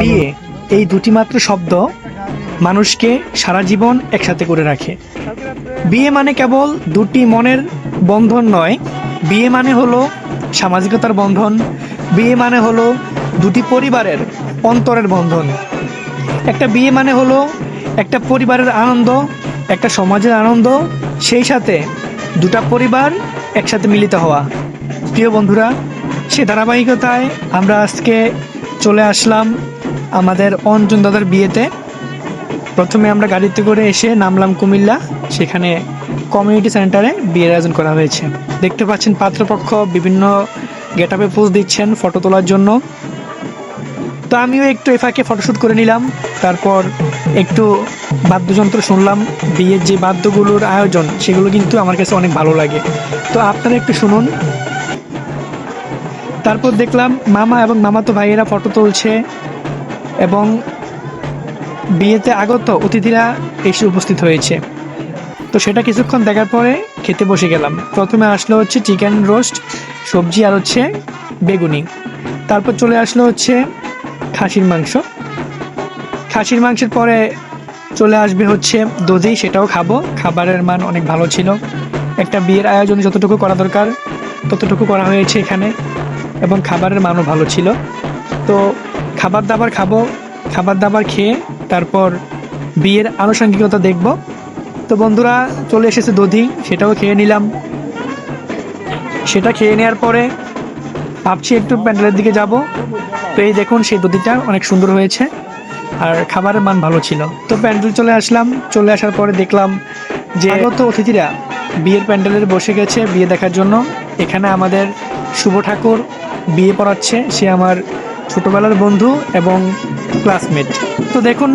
বিয়ে এই দুটি মাত্র শব্দ মানুষকে সারা জীবন একসাথে করে রাখে। বিয়ে মানে কেবল দুটি মনের বন্ধন নয়, বিয়ে মানে হলো সামাজিকতার বন্ধন, বিয়ে মানে হলো দুটি পরিবারের অন্তরের বন্ধন। একটা বিয়ে মানে হলো একটা পরিবারের আনন্দ, একটা সমাজের আনন্দ, সেই সাথে দুটা পরিবার একসাথে মিলিত হওয়া। প্রিয় বন্ধুরা, সে ধারাবাহিকতায় আমরা আজকে চলে আসলাম আমাদের অঞ্জন দাদার বিয়েতে প্রথমে আমরা গাড়িতে করে এসে নামলাম কুমিল্লা, সেখানে কমিউনিটি সেন্টারে বিয়ের আয়োজন করা হয়েছে। দেখতে পাচ্ছেন পাত্রপক্ষ বিভিন্ন গেটআপে পোজ দিচ্ছেন ফটো তোলার জন্য। তো আমিও একটু এফাকে ফটোশ্যুট করে নিলাম, তারপর একটু বাদ্যযন্ত্র শুনলাম, বিয়ের যে বাদ্যগুলোর আয়োজন, সেগুলো কিন্তু আমার কাছে অনেক ভালো লাগে। তো আপনারা একটু শুনুন। তারপর দেখলাম মামা এবং মামাতো ভাইয়েরা ফটো তুলছে এবং বিয়েতে আগত অতিথিরা এসে উপস্থিত হয়েছে। তো সেটা কিছুক্ষণ দেখার পরে খেতে বসে গেলাম। প্রথমে আসলো হচ্ছে চিকেন রোস্ট সবজি আর হচ্ছে বেগুনি। তারপর চলে আসলো হচ্ছে খাসির মাংস। খাসির মাংসের পরে চলে আসবে হচ্ছে দধি, সেটাও খাব। খাবারের মান অনেক ভালো ছিল। একটা বিয়ের আয়োজন যতটুকু করা দরকার, ততটুকু করা হয়েছে এখানে। এবং খাবারের মানও ভালো ছিল। তো খাবার দাবার খাব খাবার দাবার খেয়ে তারপর বিয়ের আনুষঙ্গিকতা দেখব। তো বন্ধুরা, চলে এসেছে দধি, সেটাও খেয়ে নিলাম। সেটা খেয়ে নেওয়ার পরে ভাবছি একটু প্যান্ডেলের দিকে যাব। তো এই দেখুন, সেই দধিটা অনেক সুন্দর হয়েছে আর খাবারের মান ভালো ছিল। তো প্যান্ডেল চলে আসলাম, চলে আসার পরে দেখলাম যে আগত অতিথিরা বিয়ের প্যান্ডেলের বসে গেছে বিয়ে দেখার জন্য। এখানে আমাদের শুভ ঠাকুর বিয়ে পড়াচ্ছে, সে আমার ছোটবেলার বন্ধু এবং ক্লাসমেট। তো দেখুন,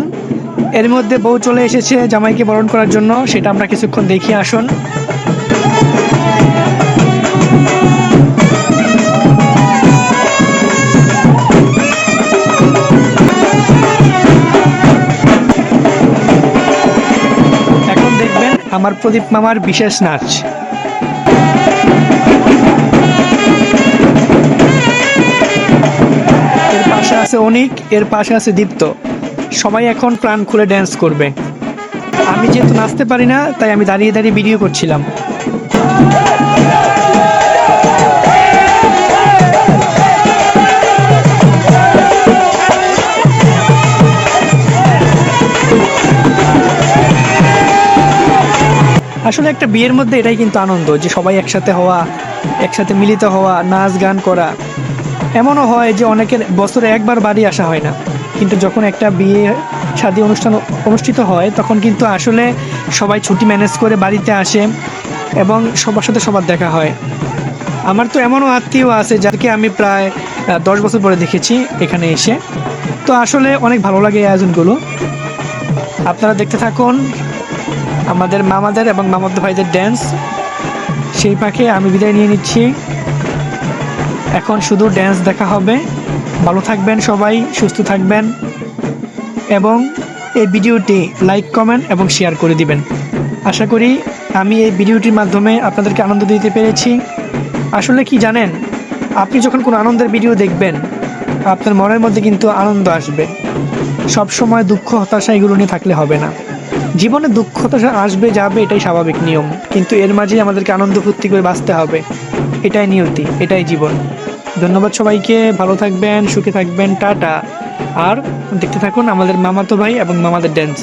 এর মধ্যে বউ চলে এসেছে জামাইকে বরণ করার জন্য। সেটা আমরা কিছুক্ষণ দেখি, আসুন। আমার প্রদীপ মামার বিশেষ নাচ। আছে অনিক, এর পাশে আছে দীপ্ত। সবাই এখন প্রাণ খুলে ড্যান্স করবে। আমি যেহেতু নাচতে পারি না, তাই আমি দাঁড়িয়ে দাঁড়িয়ে ভিডিও করছিলাম। আসলে একটা বিয়ের মধ্যে এটাই কিন্তু আনন্দ, যে সবাই একসাথে হওয়া, একসাথে মিলিত হওয়া নাচ গান করা। এমনও হয় যে অনেকের বছরে একবার বাড়ি আসা হয় না। কিন্তু যখন একটা বিয়ে, শাদী অনুষ্ঠান অনুষ্ঠিত হয়, তখন কিন্তু আসলে সবাই ছুটি ম্যানেজ করে বাড়িতে আসে এবং সবার সাথে সবার দেখা হয়। আমার তো এমনও আত্মীয় আছে যাকে আমি প্রায় দশ বছর পরে দেখেছি এখানে এসে। তো আসলে অনেক ভালো লাগে এই আয়োজনগুলো। আপনারা দেখতে থাকুন আমাদের মামাদের এবং মামাদের ভাইদের ড্যান্স সেই পাখে আমি বিদায় নিয়ে নিচ্ছি। এখন শুধু ড্যান্স দেখা হবে। ভালো থাকবেন সবাই, সুস্থ থাকবেন। এবং এই ভিডিওটি লাইক কমেন্ট এবং শেয়ার করে দিবেন। আশা করি আমি এই ভিডিওটির মাধ্যমে আপনাদেরকে আনন্দ দিতে পেরেছি। আসলে কি জানেন, আপনি যখন কোনো আনন্দের ভিডিও দেখবেন, আপনার মনের মধ্যে কিন্তু আনন্দ আসবে। সব সময় দুঃখ, হতাশা এগুলো নিয়ে থাকলে হবে না। জীবনে দুঃখ, হতাশা আসবে, যাবে, এটাই স্বাভাবিক নিয়ম। কিন্তু এর মাঝেই আমাদেরকে আনন্দ ফুর্তি করে বাঁচতে হবে। এটাই নিয়তি, এটাই জীবন। ধন্যবাদ সবাইকে, ভালো থাকবেন, সুখে থাকবেন, টাটা। আর দেখতে থাকুন আমাদের মামাতো ভাই এবং মামাদের ড্যান্স